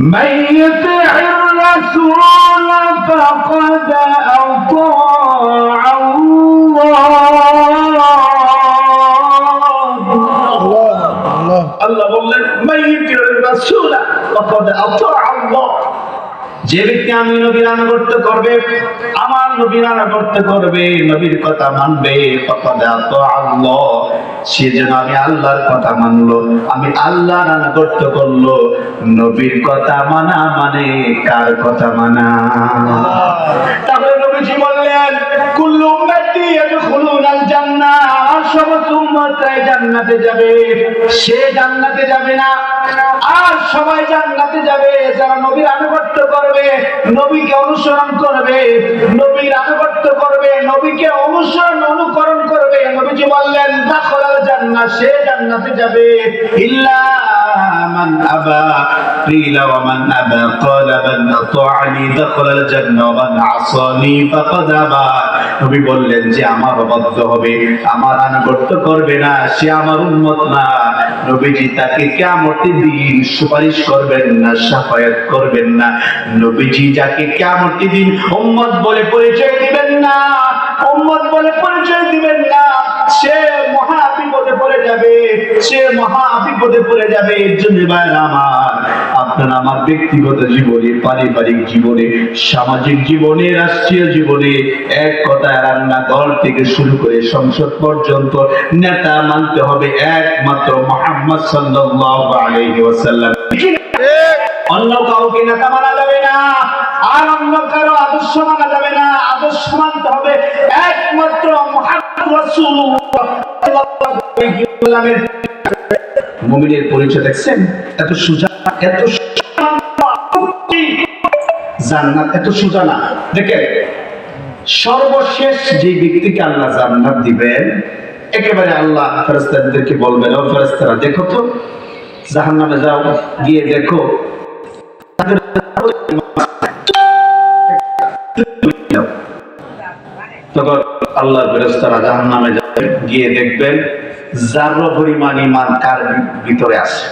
من يطع الرسول فقد أطاع الله আল্লাহ আল্লাহ বললেন মাইয়িতির রাসূলা ফাকাদ আতা আল্লাহ যে ব্যক্তি আমি নবীর আনুগত্য করবে, আমার নবীর আনুগত্য করবে, নবীর কথা মানবে সে যেন আমি আল্লাহর কথা মানলো, আমি আল্লাহর আনুগত্য করল, নবীর কথা মানা মানে কার কথা মানা? তাহলে নবীজি বললেন, কুল্লু উম্মতি ইয়াদখুলুনাল জান্নাহ আর সমস্ত উম্মতরাই জান্নাতে যাবে। সে জান্নাতে যাবে না, আর সবাই জান্নাতে যাবে, যারা নবীর আনুগত্য করবে, নবীকে অনুসরণ করবে, নবীর আনুগত্য করবে, নবীকে অনুসরণ অনুকরণ করবে। নবীজি বললেন, দাখলাল জান্নাত, সে জান্নাতে যাবে। ইল্লা মান আবা। قيل ومن أبى قال من أطاعني دخل الجنة ومن عصاني فقد أبى নবী বললেন যে আমার অবাধ্য হবে আমার আনুগত্য করবে না সে আমার উন্মত না নবীজি তাকে কেমতের দিন সুপারিশ করবেন না সাফায়াত করবেন না নবীজি যাকে কেমতের দিন উম্মত বলে পরিচয় দিবেন না উম্মত বলে পরিচয় দিবেন না সে মহা বিপদে পড়ে যাবে সে মহা বিপদে পড়ে যাবে এর জন্য ভাইরা আমার আপনার আমার ব্যক্তিগত জীবনে, পারিবারিক জীবনে, সামাজিক জীবনে, রাষ্ট্রীয় জীবনে এক কথায় রান্নাঘর থেকে শুরু করে সংসদ পর্যন্ত নেতা মানতে হবে একমাত্র মোহাম্মদ সাল্লাল্লাহু আলাইহি ওয়াসাল্লাম। অন্য কাউকে নেতা মানা যাবে না, আর অন্য কারও আদর্শ মানা যাবে না, আদর্শ মানতে হবে একমাত্র মোহাম্মদ রাসূলুল্লাহ সাল্লাল্লাহু আলাইহি ওয়াসাল্লামের। মুমিনের পরিচয় দেখছেন? এত সুজা, এত জান্নাত, এত সোজা না। দেখেন, সর্বশেষ যে ব্যক্তিকে আল্লাহ জান্নাত দিবেন, একেবারে আল্লাহ ফেরেস্তাদেরকে বলবেন, ও দেখো তো, জাহান্নামে যাও, গিয়ে দেখো। আল্লাহ ফেরেস্তারা জাহান্নামে যাবে গিয়ে দেখবেন যার পরিমাণ ইমান কার ভিতরে আছে।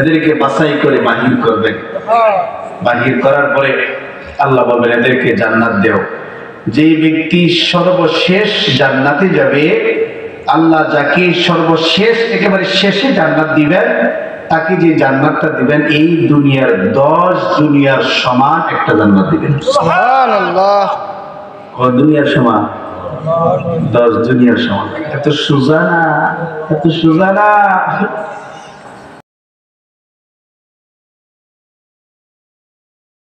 এদেরকে বাছাই করে বাহির করবেন বাহির করার পরে আল্লাহ বলবেন এদেরকে জান্নাত দেও। যেই ব্যক্তি সর্বশেষ জান্নাতে যাবে আল্লাহ যাকে সর্বশেষ একেবারে শেষে জান্নাত দিবেন তাকে যে জান্নাতটা দিবেন এই দুনিয়ার দশ দুনিয়ার সমান একটা জান্নাত দিবেন। দুনিয়ার সমান? দশ দুনিয়ার সমান। এত সুজানা এত সুজা না